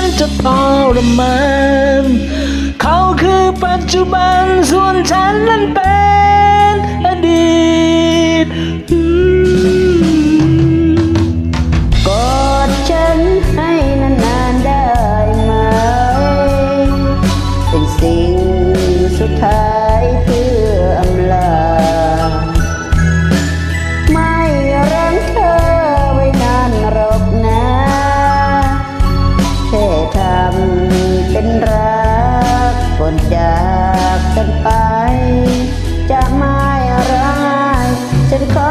น จะทรมานเขาคือปัจจุบันส่วนฉันนั้นเป็นอดีต จากกันไป จะไม่ร้ายฉันขอ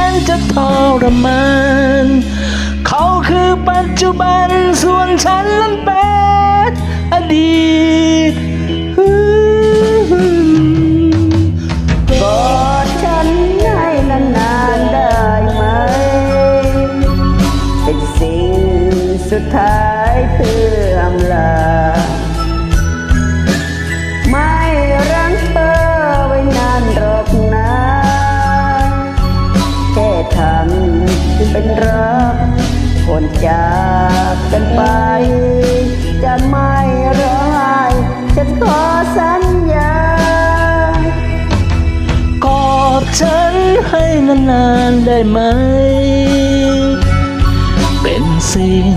จะทรมานเขาคือปัจจุบันส่วนฉันนั้นเป็นอดีตกอดฉันให้นานๆได้ไหมเป็นสิ่งสุดท้าย เป็นรักคนจากกันไป จะไม่ร้องไห้ฉันขอสัญญากอดฉันให้นานๆได้ไหม เป็นสิ่ง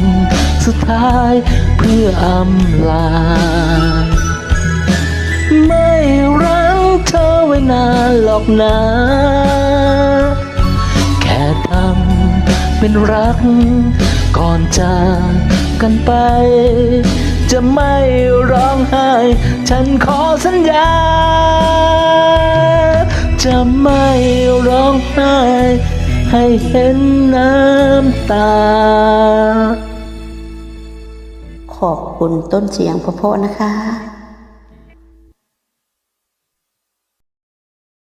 สุดท้ายเพื่ออำลา ไม่รังเธอไว้นานหรอกนะ เป็นรัก ก่อนจากกันไป จะไม่ร้องไห้ ฉันขอสัญญา จะไม่ร้องไห้ ให้เห็นน้ำตา ขอบคุณต้นเสียงพราะๆนะคะ